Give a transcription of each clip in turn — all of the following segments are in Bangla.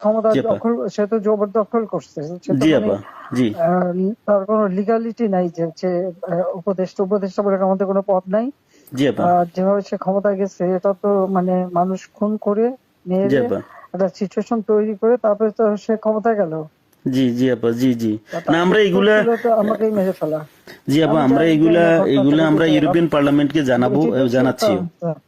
ক্ষমতা দখল সে তো জবরদখল করছে জি মানে, আপা জি। তার কোনো লিগালিটি নাই যে উপদেষ্টা উপদেষ্টা বলে আমাদের কোনো পদ নাই। জি আপা। যেভাবে সে ক্ষমতায় গেছে এটা তো মানে মানুষ খুন করে মেরে একটা সিচুয়েশন তৈরি করে তারপরে তো সে ক্ষমতায় গেল। জি জি আপা জি জি। না আমরা এগুলা আমাকেই মেরে ফেলা। জি আপা আমরা এগুলা এগুলা আমরা ইউরোপিয়ান পার্লামেন্টকে জানাব তা-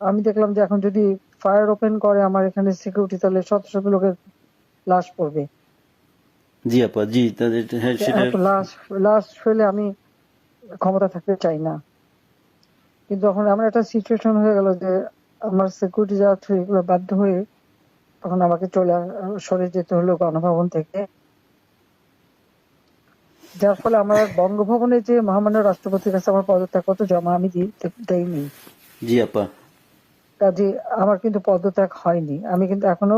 আমি দেখলাম যে এখন যদি ফায়ার ওপেন করে আমার এখানে সিকিউরিটি তাহলে শত শত লোকের লাশ পড়বে জি আপা জি লাশ লাশ ফেলে আমি ক্ষমতা থাকতে চাই না। কিন্তু এখন এমন একটা সিচুয়েশন হয়ে গেল যে আমার সিকিউরিটি থ্রু এগুলো বাধ্য হয়ে তখন আমাকে চলে সরে যেতে হলো গণভবন থেকে। যার ফলে আমার বঙ্গভবনে যে মহামান্য রাষ্ট্রপতির কাছে আমার পদত্যাগপত্র জমা আমি দি- দেইনি। জি আপা। কাজে আমার কিন্তু পদত্যাগ হয়নি। আমি কিন্তু এখনও